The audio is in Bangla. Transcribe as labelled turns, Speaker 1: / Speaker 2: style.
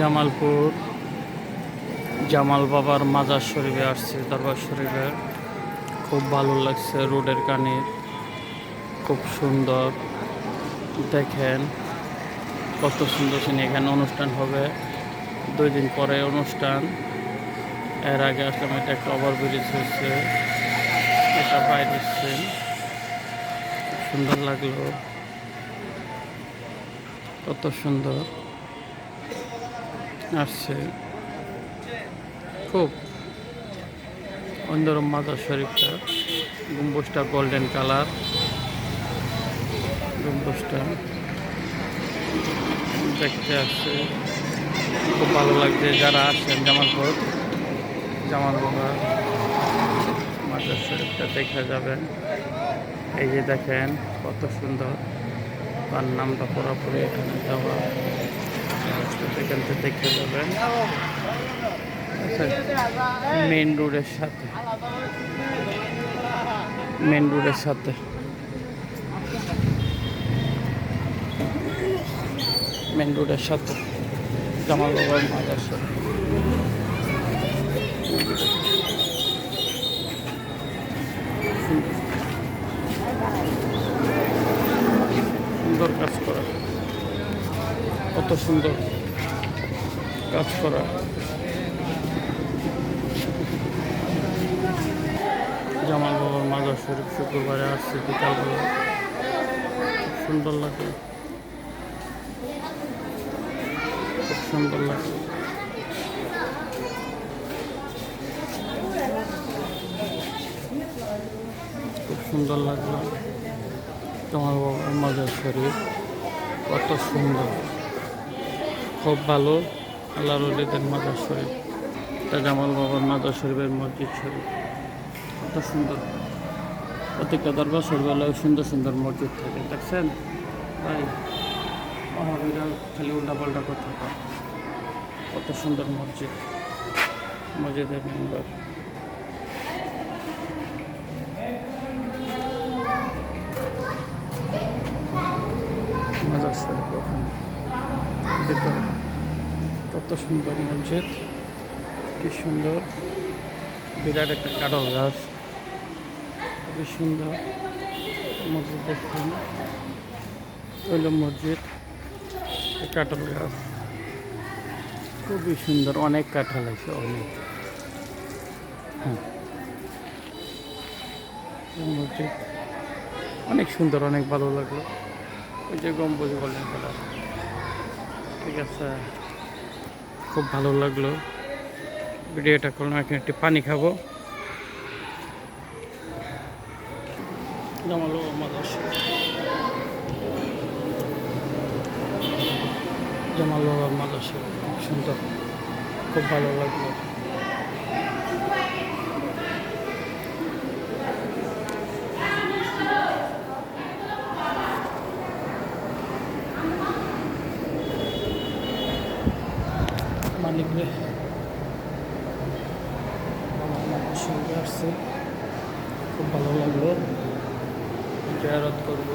Speaker 1: জামালপুর, জামাল বাবার মাজার শরীফে আসছে, দরবার শরীফে। খুব ভালো লাগছে রোডের কানে, খুব সুন্দর। দেখেন কত সুন্দর সিনে এখানে অনুষ্ঠান হবে। দুই দিন পরে অনুষ্ঠান। এর আগে আসলাম, এটা একটা ওভার ব্রিজ হচ্ছে এটা বাইরে এসছে সুন্দর লাগল। কত সুন্দর। আসছে। খুব অন্যরম মাজার শরীফটা। গম্বুজটা গোল্ডেন কালার গম্বুজটা দেখতে আসছে। খুব ভালো লাগছে যারা আসছেন জামালপুর। জামাল বাবা মাজার শরীফটা দেখা যাবেন। এই যে দেখেন, কত সুন্দর। তার নামটা পুরোপুরি এখানে দেওয়া। এখান থেকে দেখে যাবেন মেন রোডের সাথে। মেন রোডের সাথে। মেন রোডের সাথে। জামাল বাবার মাজার সাথে। সুন্দর কাজ করা। কত সুন্দর। কাজ করা। জামাল বাবার মাজার শরীফ শুক্রবারে আসছে বিকালবেলা সুন্দর লাগে। খুব সুন্দর লাগে। খুব সুন্দর লাগল। তোমার বাবার মাজার শরীফ কত সুন্দর। খুব ভালো। আল্লাহ রলিদের মাজার শরীফ তা জামাল বাবার মাজার শরীফের মসজিদ শরীফ। কত সুন্দর। প্রত্যেকটা দরবার শরীফ আল্লাহ সুন্দর সুন্দর মসজিদ থাকে, দেখছেন? ভাই মহাবীরা খালি উল্টা পাল্টা কথা। কত সুন্দর মসজিদ, মসজিদের মেম্বার। মাজার শরীফ ওখানে। কত সুন্দর মসজিদ কি সুন্দর। বিরাট একটা কাঠল গাছ। খুবই সুন্দর। মসজিদ দেখুন। হইল মসজিদ। কাঠল গাছ। খুবই সুন্দর। অনেক কাঁঠাল আছে, অনেক। হ্যাঁ। মসজিদ। অনেক সুন্দর, অনেক ভালো লাগল। ওই যে গম্বুজ কালার ঠিক আছে। খুব ভালো লাগল। ভিডিওটা করলাম, এখন একটু পানি খাব। জমালো জামাল মাদাসে সুন্দর, খুব ভালো লাগল। মামার সঙ্গে আসছে। খুব ভালো লাগল। জয়ারত করব।